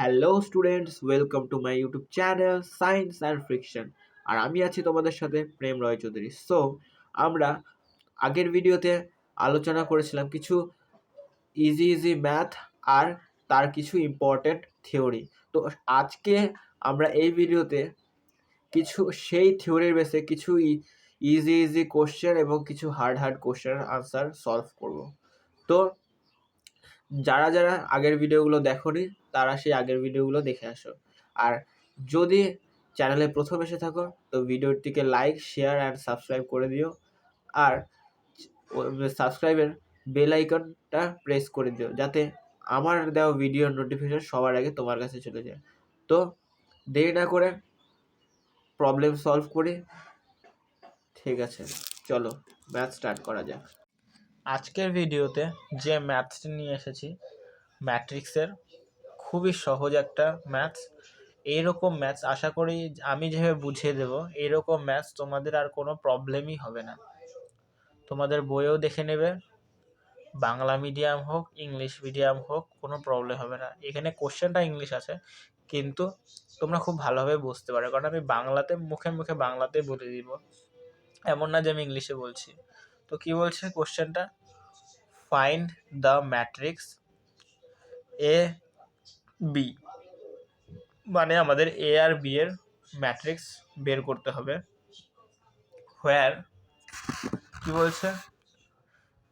Hello students welcome to my YouTube channel science and friction আর আমি আছি তোমাদের সাথে, প্রেম রয় চৌধুরী। সো আমরা আগের ভিডিওতে আলোচনা করেছিলাম কিছু ইজি ইজি ম্যাথ আর তার কিছু ইম্পর্টেন্ট থিওরি তো আজকে আমরা এই ভিডিওতে কিছু সেই থিওরির বেসে কিছু ইজি ইজি কোশ্চেন এবং কিছু হার্ড হার্ড কোশ্চেনের আনসার সলভ করব। তো যারা যারা আগের ভিডিওগুলো দেখোনি তারা সেই আগের ভিডিওগুলো দেখে আসো। আর যদি চ্যানেলে প্রথম এসে থাকো, তো ভিডিওটিকে লাইক শেয়ার অ্যান্ড সাবস্ক্রাইব করে দিও। আর সাবস্ক্রাইবের বেল আইকনটা প্রেস করে দিও, যাতে আমার দেওয়া ভিডিওর নোটিফিকেশন সবার আগে তোমার কাছে চলে যায়। তো দেরি না করে প্রবলেম সলভ করি। ঠিক আছে, চলো ম্যাথ স্টার্ট করা যাক। আজকের ভিডিওতে যে ম্যাথসটি নিয়ে এসেছি ম্যাট্রিক্সের খুবই সহজ একটা ম্যাথস। এইরকম ম্যাথস আশা করি আমি যেভাবে বুঝিয়ে দেবো এইরকম ম্যাথস তোমাদের আর কোনো প্রবলেমই হবে না। তোমাদের বইও দেখে নেবে, বাংলা মিডিয়াম হোক, ইংলিশ মিডিয়াম হোক, কোনো প্রবলেম হবে না। এখানে কোশ্চেনটা ইংলিশ আছে, কিন্তু তোমরা খুব ভালোভাবে বুঝতে পারো কারণ আমি বাংলাতে, মুখে মুখে বাংলাতে বলে দিব। এমন না যে আমি ইংলিশে বলছি। তো কি বলছে কোশ্চেনটা find the matrix A B মানে আমাদের এ আর বি এর ম্যাট্রিক্স বের করতে হবে। হোয়ার কি বলছে?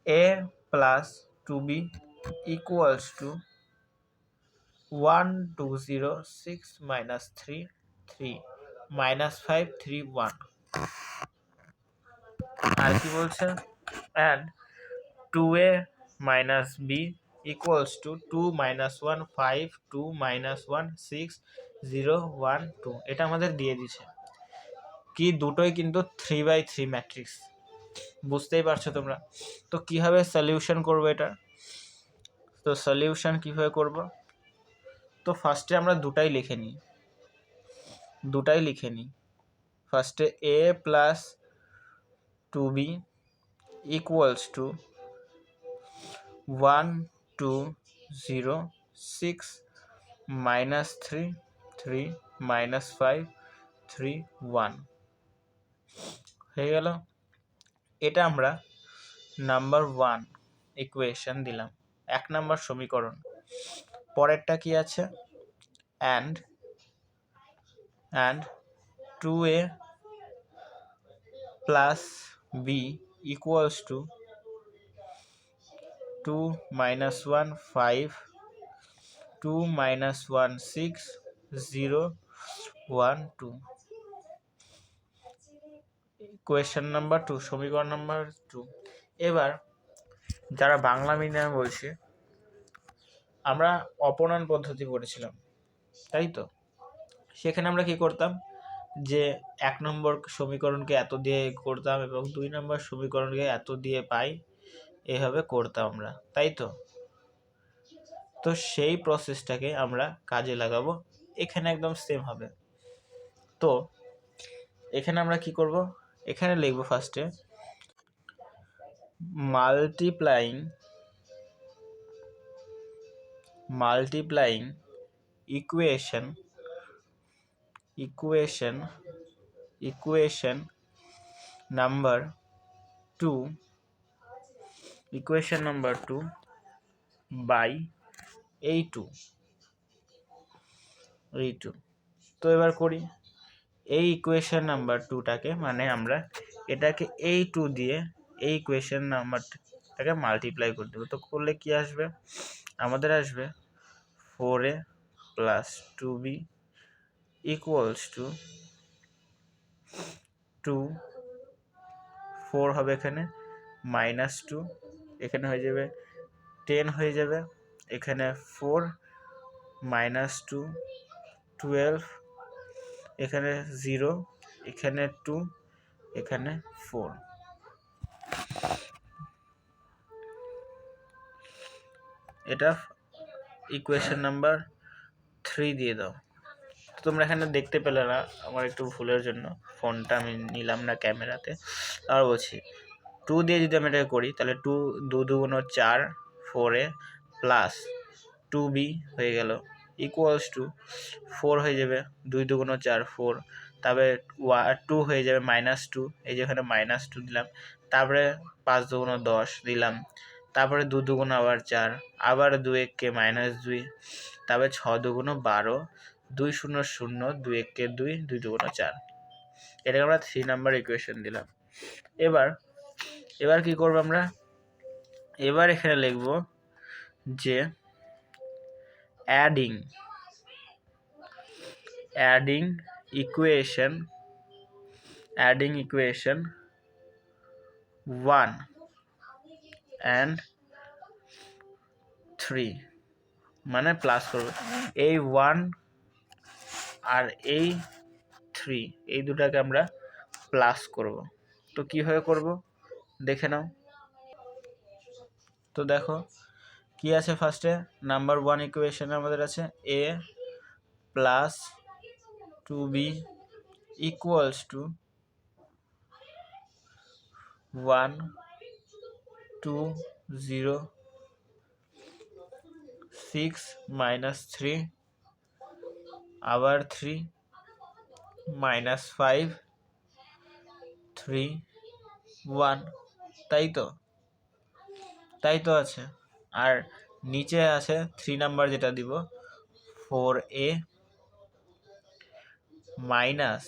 A plus two B equals to one two zero six minus three three minus five three one আর কি বলছে? And two A minus B equals to two minus one five two minus one six zero one two এটা আমাদের দিয়ে দিছে। কি দুটোই কিন্তু three by three matrix বুঝতেই পারছ তোমরা। তো কীভাবে সলিউশন করব এটা? তো সলিউশন কীভাবে করব? তো ফার্স্টে আমরা দুটাই লিখে নিই। দুটাই লিখে নিই। ফার্স্টে A plus two B equals to one two zero six minus three three minus five three one হয়ে গেল। এটা আমরা নাম্বার ওয়ান ইকুয়েশন দিলাম। এক নাম্বার সমীকরণ। পরেরটা কি আছে? And and two A plus B equals to two minus one five two minus one six zero one two question number two সমীকরণ নাম্বার টু এবার যারা বাংলা মিডিয়ামে বলছে, আমরা অপনয়ন পদ্ধতি পড়েছিলাম, তাই তো? সেখানে আমরা কি করতাম? যে এক নম্বর সমীকরণকে এত দিয়ে করতাম এবং দুই নম্বর সমীকরণকে এত দিয়ে পাই এভাবে করতাম আমরা, তাই তো? তো সেই প্রসেসটাকে আমরা কাজে লাগাবো, এখানে একদম সেম হবে। তো এখানে আমরা কি করব? এখানে লিখব ফার্স্টে multiplying multiplying equation equation equation number two equation number 2 by a2 a2 তো এবার করি। এই ইকুয়েশন নাম্বার টুটাকে মানে আমরা এটাকে এই টু দিয়ে এই ইকুয়েশন নাম্বারটাকে মাল্টিপ্লাই করে দেবো। তো করলে কি আসবে? আমাদের আসবে four A plus two B equals to two four হবে এখানে মাইনাস টু এখানে হয়ে যাবে টেন হয়ে যাবে। এখানে ফোর মাইনাস টু টুয়েলভ এখানে জিরো এখানে টু এখানে ফোর এটা ইকুয়েশন নাম্বার থ্রি দিয়ে দাও। তো তোমরা এখানে দেখতে পেলে না, আমার একটু ভুলের জন্য ফোনটা আমি নিলাম না ক্যামেরাতে। আর বলছি টু দিয়ে যদি আমি এটাকে করি, তাহলে টু দু দুগুণ চার ফোরে প্লাস টু বি হয়ে গেল ইকুয়ালস টু ফোর হয়ে যাবে, দুই দুগুণ চার ফোর তারপরে ওয়া টু হয়ে যাবে মাইনাস টু এই যে এখানে মাইনাস টু দিলাম, তারপরে পাঁচ দুগুণ দশ দিলাম, তারপরে দু দুগুণ আবার চার, আবার দু এককে মাইনাস দুই, তারপরে ছ দুগুণ বারো, দুই শূন্য শূন্য, দুই এককে দুই দুই দুগুণ চার। এটাকে আমরা থ্রি নাম্বার ইকুয়েশন দিলাম। এবার এবার কি করব আমরা? এবার এখানে লিখব যে adding adding equation adding equation one and three মানে প্লাস করব। এই ওয়ান আর এই থ্রি এই দুটাকে আমরা প্লাস করব। তো কীভাবে করব? দেখে নাও। তো দেখো, কি আছে ফার্স্টে নাম্বার ওয়ান ইকুয়েশনে আমাদের আছে A plus two B equals to one two zero six minus three আবার three minus five three one তাই তো? তাই তো আছে। আর নিচে আছে থ্রি নাম্বার যেটা দিব four A minus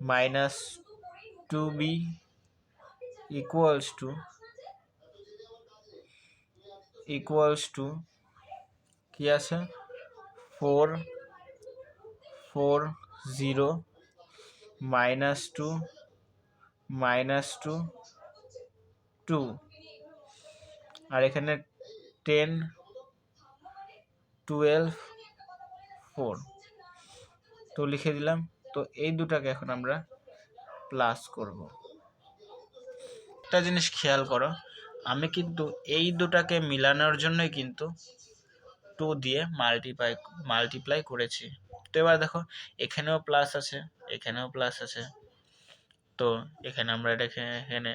minus two B equals to equals to কি আছে? Four four zero minus two minus two two. আর এখানে টেন, টুয়েলভ, ফোর। তো লিখে দিলাম। তো এই দুটাকে এখন আমরা প্লাস করব। একটা জিনিস খেয়াল করো, আমি কিন্তু এই দুটাকে মিলানোর জন্যই কিন্তু টু দিয়ে মাল্টিপ্লাই মাল্টিপ্লাই করেছি। তো এবার দেখো, এখানেও প্লাস আছে, এখানেও প্লাস আছে। তো এখানে আমরা এটাকে এখানে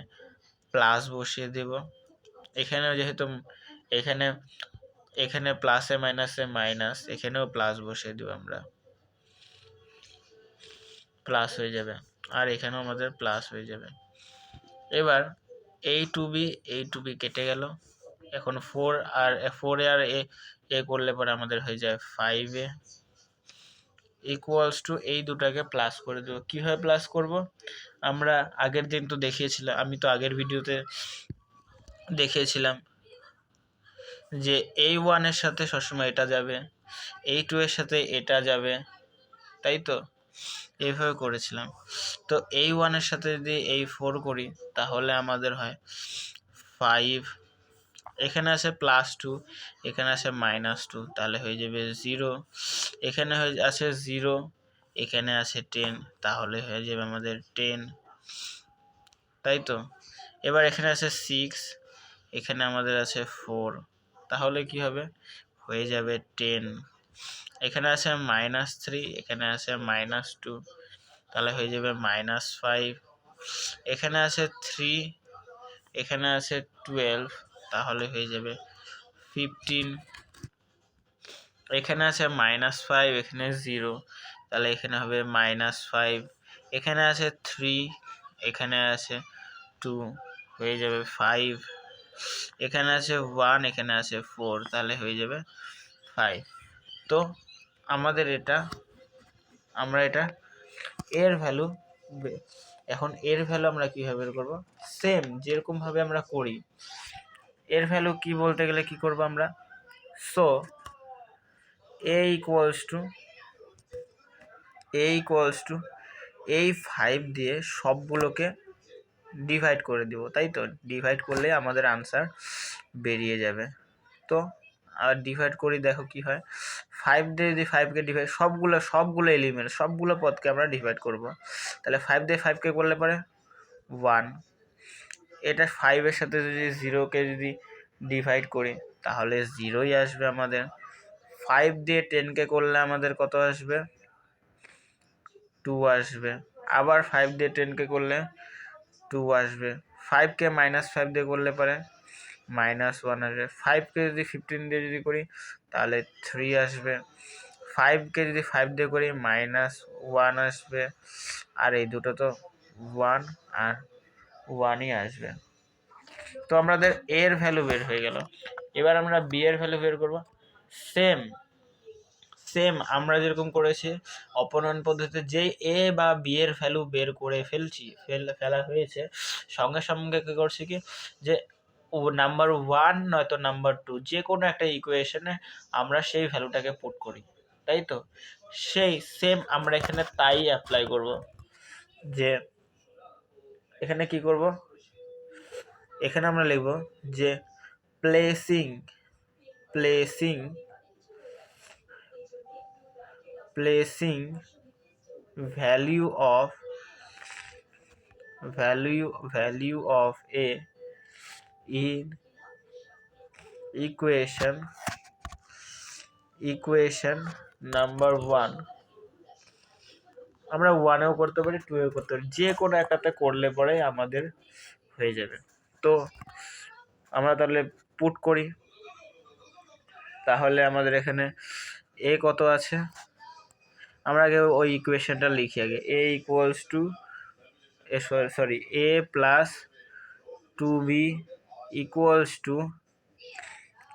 প্লাস বসিয়ে দেব। এখানেও যেহেতু, এখানে এখানে প্লাসে মাইনাসে মাইনাস এখানেও প্লাস বসিয়ে দেব আমরা। প্লাস হয়ে যাবে। আর এখানেও আমাদের প্লাস হয়ে যাবে। এবার এই টু বি এই টু বি কেটে গেল। এখন ফোর আর ফোরে আর এ এ করলে পরে আমাদের হয়ে যায় ফাইভ ইকুয়ালস টু এই দুটাকে প্লাস করে দেবো। কীভাবে প্লাস করব? আমরা আগের দিন তো দেখিয়েছিলাম, আমি তো আগের ভিডিওতে দেখিয়েছিলাম যে এই ওয়ানের সাথে সবসময় এটা যাবে এই টু এর সাথে এটা যাবে, তাই তো? এইভাবে করেছিলাম। তো এই ওয়ানের সাথে যদি এই ফোর করি, তাহলে আমাদের হয় ফাইভ এখানে আছে প্লাস টু এখানে আছে মাইনাস টু তাহলে হয়ে যাবে জিরো এখানে হয়ে আছে জিরো এখানে আছে টেন তাহলে হয়ে যাবে আমাদের টেন তাই তো? এবার এখানে আছে সিক্স এখানে আমাদের আছে ফোর তাহলে কি হবে? হয়ে যাবে টেন এখানে আছে মাইনাস থ্রি এখানে আছে মাইনাস টু তাহলে হয়ে যাবে মাইনাস ফাইভ এখানে আছে থ্রি এখানে আছে টুয়েলভ তাহলে হয়ে যাবে ফিফটিন এখানে আছে মাইনাস ফাইভ এখানে জিরো তাহলে এখানে হবে মাইনাস ফাইভ এখানে আছে থ্রি এখানে আছে টু হয়ে যাবে ফাইভ এখানে আছে ওয়ান এখানে আছে ফোর তাহলে হয়ে যাবে ফাইভ তো আমাদের এটা, আমরা এটা এর ভ্যালু এখন এর ভ্যালু আমরা কীভাবে করব? সেম যেরকমভাবে আমরা করি। এর ভ্যালু কি বলতে গেলে কি করব আমরা? So A equals to A equals to এই ফাইভ দিয়ে সবগুলোকে ডিভাইড করে দিব, তাই তো? ডিভাইড করলে আমাদের আনসার বেরিয়ে যাবে। তো, আর ডিভাইড করি, দেখো কি হয়। ফাইভ দিয়ে যদি ফাইভকে ডিভাইড সবগুলো সবগুলো এলিমেন্ট সবগুলো পদকে আমরা ডিভাইড করব। তাহলে ফাইভ দিয়ে ফাইভকে করলে পরে? ওয়ান এটা ফাইভের সাথে যদি জিরোকে যদি ডিভাইড করি, তাহলে জিরোই আসবে আমাদের। ফাইভ দিয়ে টেনকে করলে আমাদের কত আসবে? টু আসবে। আবার ফাইভ দিয়ে টেনকে করলে টু আসবে। ফাইভকে মাইনাস ফাইভ দিয়ে করলে পরে মাইনাস ওয়ান আসবে। ফাইভকে যদি ফিফটিন দিয়ে যদি করি, তাহলে থ্রি আসবে। ফাইভকে যদি ফাইভ দিয়ে করি মাইনাস ওয়ান আসবে। আর এই দুটো তো ওয়ান আর ওয়ানই আসবে। তো আমাদের এর ভ্যালু বের হয়ে গেল। এবার আমরা বি এর ভ্যালু বের করব। সেম সেম আমরা যেরকম করেছি, অপনয়ন পদ্ধতিতে যে এ বা বি এর ভ্যালু বের করে ফেলছি, ফেল, ফেলা হয়েছে, সঙ্গে সঙ্গে কী করছি কি? যে ও নাম্বার ওয়ান নয়তো নাম্বার টু যে কোনো একটা ইকুয়েশনে আমরা সেই ভ্যালুটাকে পুট করি। তাই তো? সেই সেম আমরা এখানে তাই অ্যাপ্লাই করব। যে এখানে কি করব? এখানে আমরা লিখব যে placing placing placing value of value value of A in equation equation number one আমরা ওয়ানেও করতে পারি টুয়েও করতে পারি। যে কোনো একটাতে করলে পরে আমাদের হয়ে যাবে। তো আমরা তাহলে পুট করি। তাহলে আমাদের এখানে এ কত আছে? আমরা আগে ওই ইকুয়েশনটা লিখি আগে। A equals to A sorry A plus two B equals to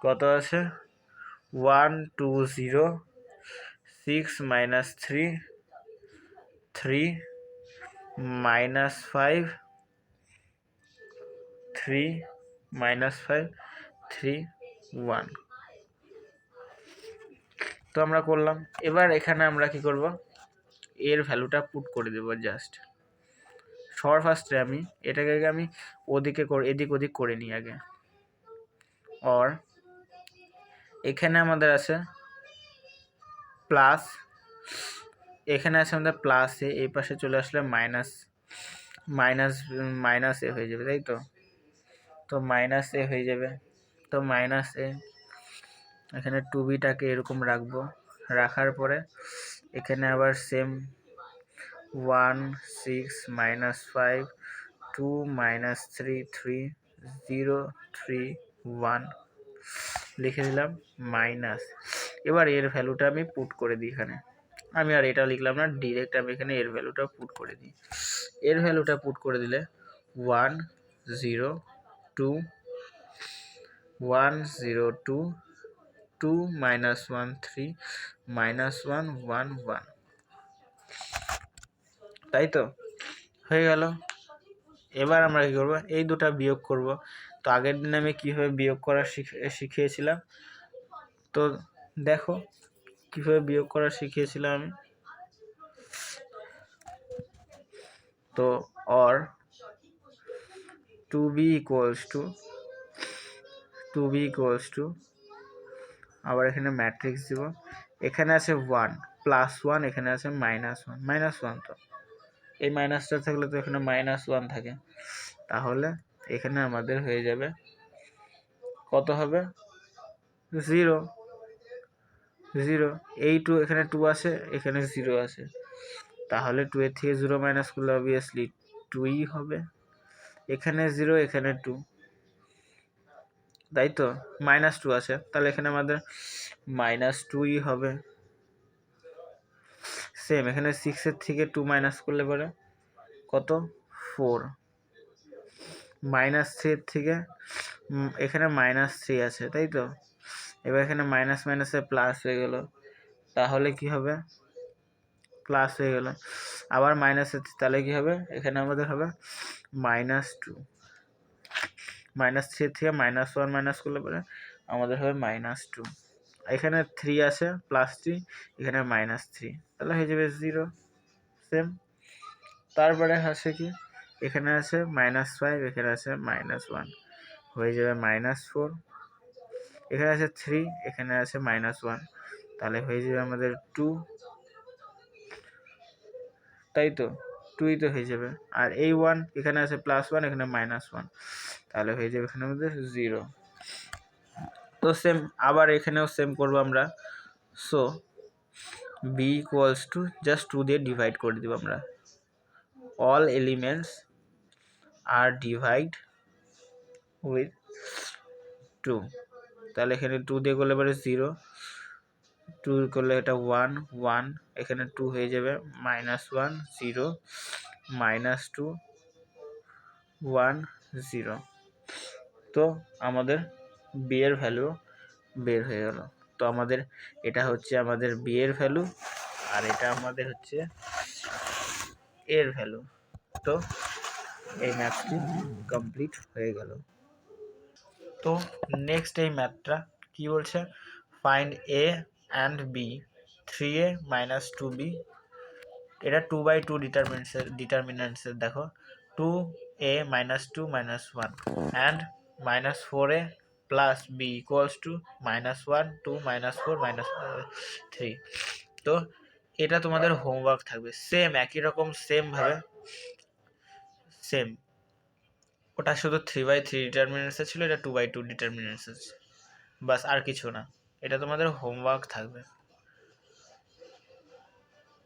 কত আছে? One two zero six minus three three minus five three minus five three one তো আমরা করলাম। এবার এখানে আমরা কি করব? এর ভ্যালুটা পুট করে দেবো জাস্ট সবার ফার্স্টে আমি, এটাকে আগে আমি ওদিকে এদিক ওদিক করে নিই আগে। অর এখানে আমাদের আছে প্লাস এখানে আছে আমাদের প্লাস এ এই পাশে চলে আসলে মাইনাস মাইনাস মাইনাস এ হয়ে যাবে, তাই তো? তো মাইনাস এ হয়ে যাবে। তো মাইনাস এ এখানে টু বিটাকে এরকম রাখব। রাখার পরে এখানে আবার same one six minus five two minus three three zero three one লিখে দিলাম মাইনাস এবার এর ভ্যালুটা আমি পুট করে দিই এখানে। আমি আর এটা লিখলাম না ডিরেক্ট আমি এখানে এর ভ্যালুটা পুট করে দিই। এর ভ্যালুটা পুট করে দিলে one zero two one zero two two minus one three minus one one one তাই তো? হয়ে গেল। এবার আমরা কী করব? এই দুটা বিয়োগ করব। তো আগের দিন আমি কীভাবে বিয়োগ করা শিখে, শিখিয়েছিলাম? তো দেখো কীভাবে বিয়োগ করা শিখিয়েছিলাম? আমি তো or two B equals to two B equals to আবার এখানে ম্যাট্রিক্স দিব। এখানে আছে ওয়ান প্লাস ওয়ান এখানে আছে মাইনাস ওয়ান মাইনাস ওয়ান তো। এই মাইনাসটা থাকলে তো এখানে মাইনাস ওয়ান থাকে। তাহলে এখানে আমাদের হয়ে যাবে, কত হবে? জিরো জিরো এই টু এখানে টু আছে, এখানে জিরো আছে। তাহলে টু এর থেকে জিরো মাইনাস করলে অবভিয়াসলি টুই হবে। এখানে জিরো এখানে টু তাই তো? মাইনাস টু আছে। তাহলে এখানে আমাদের মাইনাস টুই হবে। সেম এখানে সিক্সের থেকে টু মাইনাস করলে পরে কত? ফোর মাইনাস থ্রির থেকে এখানে মাইনাস থ্রি আছে, তাই তো? এবার এখানে মাইনাস মাইনাসে প্লাস হয়ে গেল। তাহলে কি হবে? প্লাস হয়ে গেল। আবার মাইনাসের তাহলে কি হবে? এখানে আমাদের হবে মাইনাস টু মাইনাস থ্রি থেকে মাইনাস ওয়ান মাইনাস করলে পরে আমাদের হবে মাইনাস টু এখানে থ্রি আছে প্লাস থ্রি এখানে মাইনাস থ্রি তাহলে হয়ে যাবে জিরো সেম তারপরে আছে কি? এখানে আছে মাইনাস ফাইভ এখানে আছে মাইনাস ওয়ান হয়ে যাবে মাইনাস ফোর এখানে আছে থ্রি এখানে আছে মাইনাস ওয়ান তাহলে হয়ে যাবে আমাদের টু তাই তো? টুই তো হয়ে যাবে। আর এই ওয়ান এখানে আছে প্লাস ওয়ান এখানে মাইনাস ওয়ান তাহলে হয়ে যাবে এখানে আমাদের জিরো তো সেম আবার এখানেও সেম করব আমরা। So B equals to just two দিয়ে ডিভাইড করে দেবো আমরা। অল এলিমেন্টস আর ডিভাইড উইথ টু তাহলে এখানে টু দিয়ে করলে পরে জিরো টু করলে এটা ওয়ান ওয়ান এখানে টু হয়ে যাবে minus one zero minus two one zero তো আমাদের বিয়ের ভ্যালু বের হয়ে গেল। তো আমাদের, এটা হচ্ছে আমাদের বিয়ের ভ্যালু আর এটা আমাদের হচ্ছে এর ভ্যালু তো এই ম্যাথটি কমপ্লিট হয়ে গেল। তো নেক্সট এই ম্যাথটা কি বলছে? Find A and B three A minus two B এটা টু বাই টু ডিটারমিনেন্টসের ডিটারমিনেন্টসের দেখো। Two A minus two minus one and minus four A plus B equals to minus one two minus four minus three তো এটা তোমাদের homework থাকবে। Same একই রকম সেমভাবে সেম ওটা শুধু থ্রি বাই থ্রি ডিটারমিনেন্টসে ছিল, এটা টু বাই টু ডিটারমিনেন্টসে বাস আর কিছু না। এটা তোমাদের হোমওয়ার্ক থাকবে।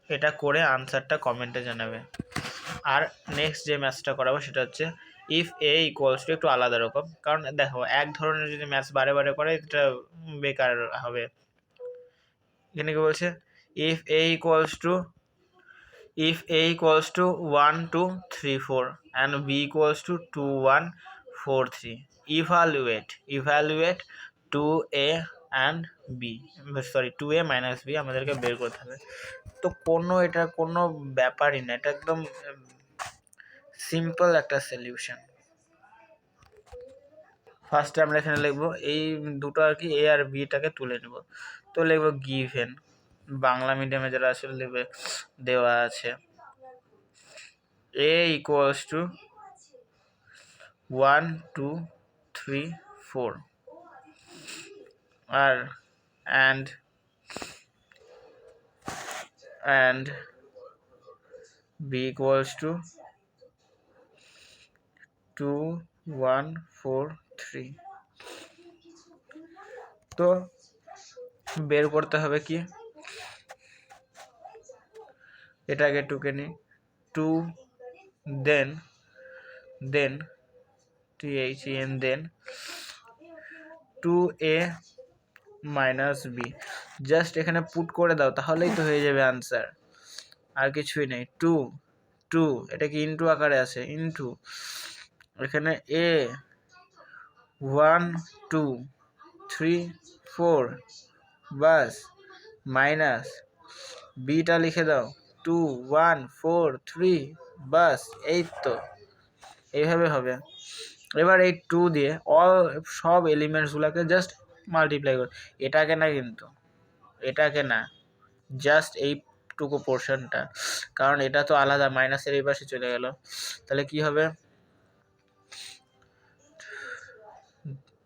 এটা করে আনসারটা কমেন্টে জানাবে। আর নেক্সট যে ম্যাথসটা করাবো সেটা হচ্ছে ইফ এ ইকুয়ালস টু একটু আলাদা রকম, কারণ দেখো, এক ধরনের যদি ম্যাথস বারে বারে করে, এটা বেকার হবে। এখানে কি বলছে? If A equals to A equals to one two three four and B equals to two one four three evaluate evaluate two A and B sorry two A minus B আমাদেরকে বের করতে হবে। তো কোনো, এটা কোনো ব্যাপারই না, এটা একদম সিম্পল একটা সলিউশন ফার্স্টে আমরা এখানে লিখব, এই দুটো আর কি এ আর বিটাকে তুলে নেব। তো লিখব গিভেন বাংলা মিডিয়ামে যারা আসলে লিখবে দেওয়া আছে। A equals to one two three four R and and B equals to 2 1 4 3 তো, বের করতে হবে কি? এটাকে টুকে নি। Two, then then T H N, then. Two A minus B. Just এখানে পুট করে দাও, তাহলেই তো হয়ে যাবে আনসার। আর কিছুই নেই। টু টু, এটা কি ইনটু আকারে আছে? ইনটু। এখানে A, one, two, three, four, bus, minus. বিটা লিখে দাও। টু ওয়ান ফোর থ্রি বাস, এই তো। এইভাবে হবে। এবার এই টু দিয়ে অল সব এলিমেন্টসগুলোকে জাস্ট মাল্টিপ্লাই কর। এটাকে না কিন্তু, এটাকে না জাস্ট এইটুকু পোর্শনটা কারণ এটা তো আলাদা মাইনাসের এই পাশে চলে গেল। তাহলে কি হবে?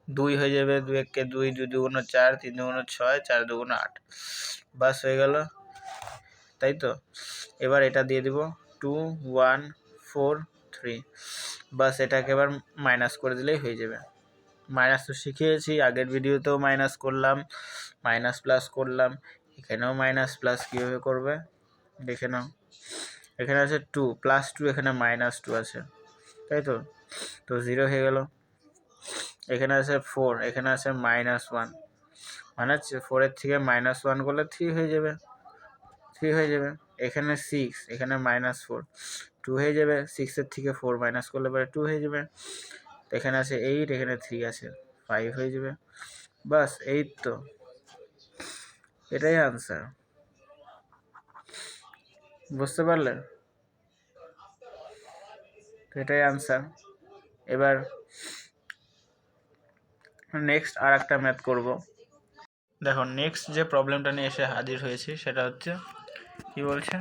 দুই হয়ে যাবে দুই এককে দুই দুই দুগুণ চার, তিন দুগুণ ছয়, চার দুগুণ আট। বাস হয়ে গেল। তাই তো? এবার এটা দিয়ে দিব টু ওয়ান ফোর থ্রি বাস এটাকে এবার মাইনাস করে দিলেই হয়ে যাবে। মাইনাস তো শিখিয়েছি, আগের ভিডিওতেও মাইনাস করলাম মাইনাস প্লাস করলাম, এখানেও মাইনাস প্লাস কীভাবে করবে? দেখে নাও। এখানে আছে টু প্লাস টু এখানে মাইনাস টু আছে। তাই তো? তো জিরো হয়ে গেল। এখানে আছে ফোর এখানে আছে মাইনাস ওয়ান মানে ফোরের থেকে মাইনাস ওয়ান করলে থ্রি হয়ে যাবে। থ্রি হয়ে যাবে। এখানে সিক্স এখানে মাইনাস ফোর টু হয়ে যাবে সিক্সের থেকে ফোর মাইনাস করলে পরে টু হয়ে যাবে। এখানে আছে এইট এখানে থ্রি আছে ফাইভ হয়ে যাবে। বাস এইট তো। এটাই আনসার বুঝতে পারলেন এটাই আনসার এবার নেক্সট আর একটা ম্যাথ করব। দেখো নেক্সট যে প্রবলেমটা নিয়ে এসে হাজির হয়েছি, সেটা হচ্ছে কি বলছে?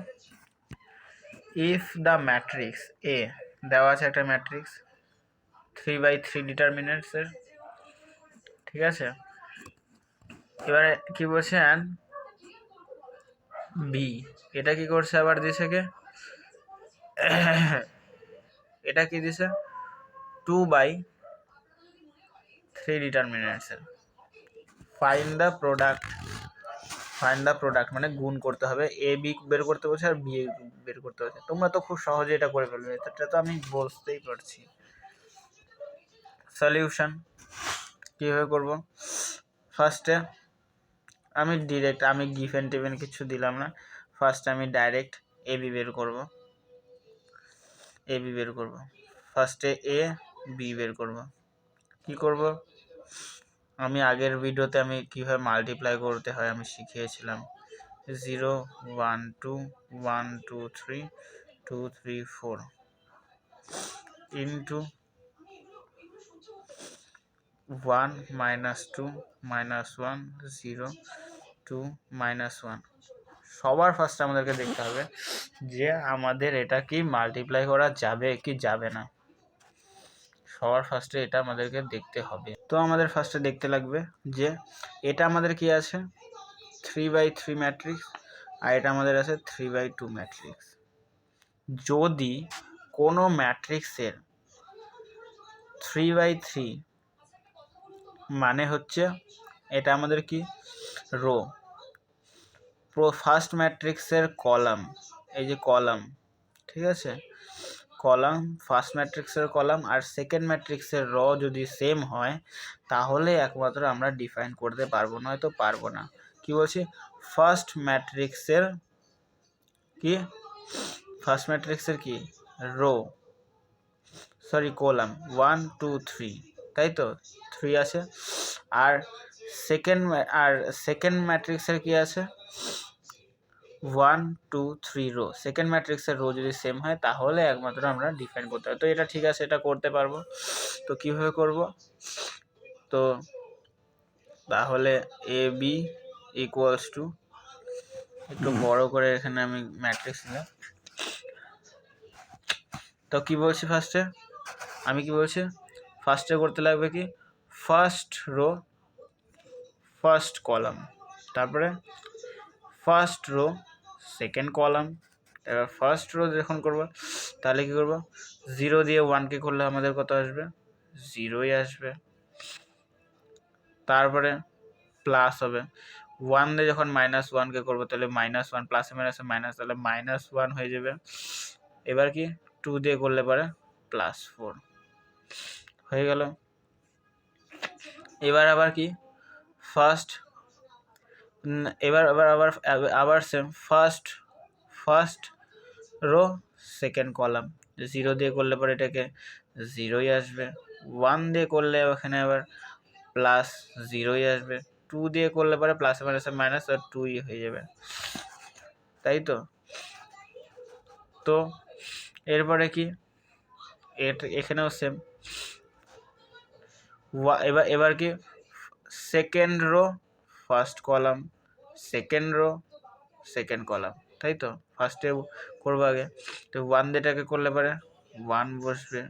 ইফ দ্য ম্যাট্রিক্স এ দেওয়া আছে একটা ম্যাট্রিক্স থ্রি বাই থ্রি ডিটারমিনেন্টসের ঠিক আছে? এবারে কি বলছে? অ্যান্ড বি এটা কি করছে আবার দিছে কে? এটা কি দিছে? Two by three ডিটারমিনেন্টসের find the product find the product মানে গুণ করতে হবে এ বি বের করতে বলছে আর বি বের করতে বলছে। তোমরা তো খুব সহজে এটা করে ফেলবে এটা তো আমি বুঝতেই পারছি। সলিউশন কীভাবে করব? ফার্স্টে আমি ডিরেক্ট আমি গিফেন টিফেন কিছু দিলাম না। ফার্স্ট আমি ডাইরেক্ট এ বি বের করব। এ বি বের করব। ফার্স্টে এ বি বের করব। কি করব? আমি আগের ভিডিওতে আমি কীভাবে মাল্টিপ্লাই করতে হয় আমি শিখিয়েছিলাম। Zero one two one two three two three four into one minus two minus one zero two minus one সবার ফার্স্ট আমাদেরকে দেখতে হবে যে আমাদের এটা কি মাল্টিপ্লাই করা যাবে কি যাবে না। সবার ফার্স্টে এটা আমাদেরকে দেখতে হবে। তো আমাদের ফার্স্টে দেখতে লাগবে যে এটা আমাদের কি আছে? থ্রি বাই থ্রি ম্যাট্রিক্স আর এটা আমাদের আছে থ্রি বাই টু ম্যাট্রিক্স যদি কোনো ম্যাট্রিক্সের থ্রি বাই থ্রি মানে হচ্ছে এটা আমাদের কি? রো প্রো ফার্স্ট ম্যাট্রিক্সের কলাম এই যে কলাম ঠিক আছে? কলাম ফার্স্ট ম্যাট্রিক্সের কলাম আর সেকেন্ড ম্যাট্রিক্সের র যদি সেম হয়, তাহলে একমাত্র আমরা ডিফাইন করতে পারব, নয়তো পারব না। কি বলছি? ফার্স্ট ম্যাট্রিক্সের কি? ফার্স্ট ম্যাট্রিক্সের কি? Row. Sorry column. One two three তাই তো? থ্রি আছে। আর সেকেন্ড আর সেকেন্ড ম্যাট্রিক্সের কি আছে? One two three row second ম্যাট্রিক্সের রো যদি সেম হয়, তাহলে একমাত্র আমরা ডিফাইন করতে পারব। তো এটা ঠিক আছে, এটা করতে পারব। তো কীভাবে করব? তো তাহলে এ বি ইকুয়ালস টু একটু বড় করে এখানে আমি ম্যাট্রিক্স নিলাম। তো কি বলছি ফার্স্টে আমি কি বলছি? ফার্স্টে করতে লাগবে কি? ফার্স্ট রো ফার্স্ট কলাম তারপরে ফার্স্ট রো সেকেন্ড কলাম এবার ফার্স্ট রো যখন করব, তাহলে কী করব? জিরো দিয়ে ওয়ানকে করলে আমাদের কত আসবে? জিরোই আসবে। তারপরে প্লাস হবে। ওয়ান দিয়ে যখন মাইনাস ওয়ানকে করব, তাহলে মাইনাস ওয়ান প্লাসে মাইনাসে মাইনাস তাহলে মাইনাস ওয়ান হয়ে যাবে। এবার কি? টু দিয়ে করলে পরে প্লাস ফোর হয়ে গেল। এবার আবার কি? ফার্স্ট এবার আবার আবার আবার same first first row second column zero দিয়ে করলে পরে এটাকে জিরোই আসবে। ওয়ান দিয়ে করলে ওখানে আবার প্লাস জিরোই আসবে। টু দিয়ে করলে পরে প্লাস মাইনাস মাইনাস আর টুই হয়ে যাবে। তাই তো? তো এরপরে কি? এখানেও সেম এবার এবার কি? Second row first column second row second column তাই তো? ফার্স্টে করব আগে। তো ওয়ান দিয়েটাকে করলে পরে ওয়ান বসবে।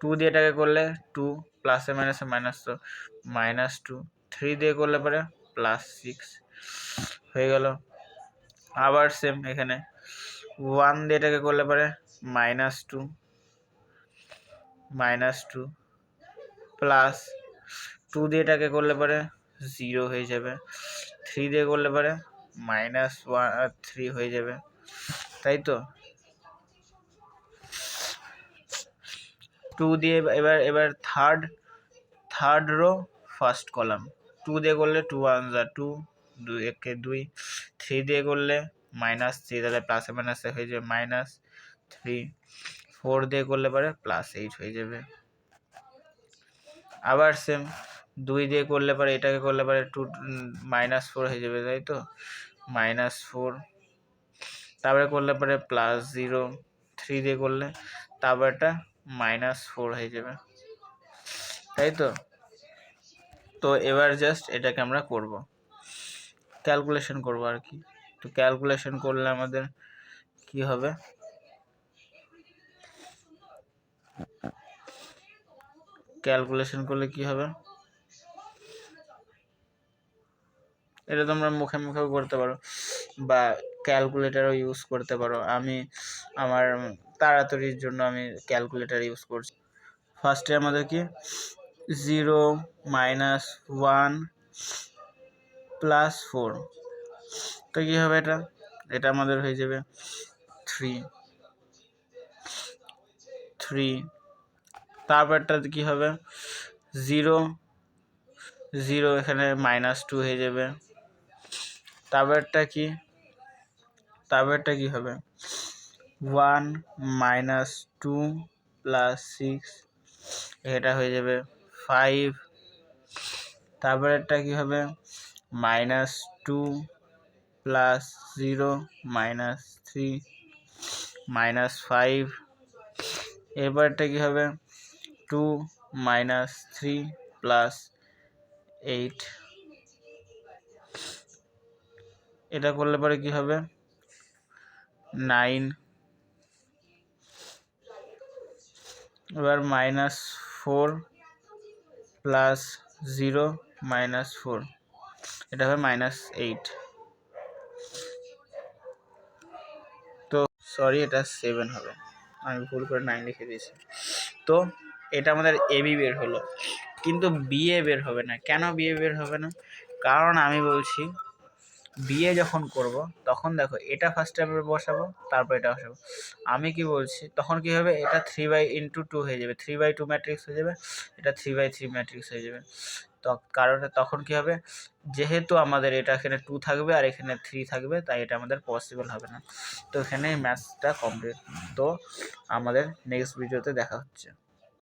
টু দিয়েটাকে করলে টু প্লাসে মাইনাসে মাইনাস তো মাইনাস টু থ্রি দিয়ে করলে পরে প্লাস সিক্স হয়ে গেল। আবার সেম এখানে। ওয়ান দিয়েটাকে করলে পরে minus two minus two plus two দিয়ে এটাকে করলে পরে জিরো হয়ে যাবে। থ্রি দিয়ে করলে পরে মাইনাস ওয়ান থ্রি হয়ে যাবে। তাই তো? টু দিয়ে এবার এবার third third row first column two দিয়ে করলে টু ওয়ান যা টু দুই, একে দুই। থ্রি দিয়ে করলে মাইনাস থ্রি তাহলে প্লাসে মাইনাসে হয়ে যাবে মাইনাস থ্রি ফোর দিয়ে করলে পরে প্লাস এইট হয়ে যাবে। আবার সেম দুই দিয়ে করলে পরে এটাকে করলে পরে টু মাইনাস ফোর হয়ে যাবে, তাই তো? মাইনাস ফোর তারপরে করলে পরে প্লাস জিরো থ্রি দিয়ে করলে তারপর এটা মাইনাস ফোর হয়ে যাবে। তাই তো? তো এবার জাস্ট এটাকে আমরা করব। ক্যালকুলেশন করব আর কি। তো ক্যালকুলেশন করলে আমাদের কি হবে? ক্যালকুলেশন করলে কি হবে? এটা তোমরা মুখে মুখেও করতে পারো বা ক্যালকুলেটারও ইউজ করতে পারো। আমি আমার তাড়াতাড়ির জন্য আমি ক্যালকুলেটার ইউজ করছি। ফার্স্টে আমাদের কি? Zero minus one plus four তো কী হবে এটা? এটা আমাদের হয়ে যাবে থ্রি থ্রি তারপরটা কী হবে? জিরো জিরো এখানে মাইনাস টু হয়ে যাবে। তারপরটা কি? তারপরটা কি হবে? One minus two plus six এটা হয়ে যাবে ফাইভ তারপরেরটা কি হবে? Minus two plus zero minus three minus five এরপরটা কি হবে? Two minus three plus eight এটা করলে পরে কি হবে? নাইন এবার minus four plus zero minus four এটা হবে মাইনাস এইট তো সরি এটা সেভেন হবে। আমি ভুল করে নাইন লিখে দিয়েছি। তো এটা আমাদের এবি বের হলো। কিন্তু বিএ বের হবে না। কেন বিএ বের হবে না? কারণ আমি বলছি বিএ যখন করব, তখন দেখো এটা ফার্স্ট স্টেপে বসাবো, তারপর এটা বসাবো। আমি কি বলছি, তখন কি হবে? এটা থ্রি বাই ইন্টু টু হয়ে যাবে। থ্রি বাই টু ম্যাট্রিক্স হয়ে যাবে। এটা থ্রি বাই থ্রি ম্যাট্রিক্স হয়ে যাবে। কারণ তখন কি হবে? যেহেতু আমাদের এটা এখানে টু থাকবে আর এখানে থ্রি থাকবে, তাই এটা আমাদের পসিবল হবে না। তো এখানে ম্যাথসটা কমপ্লিট তো আমাদের নেক্সট ভিডিওতে দেখা হচ্ছে।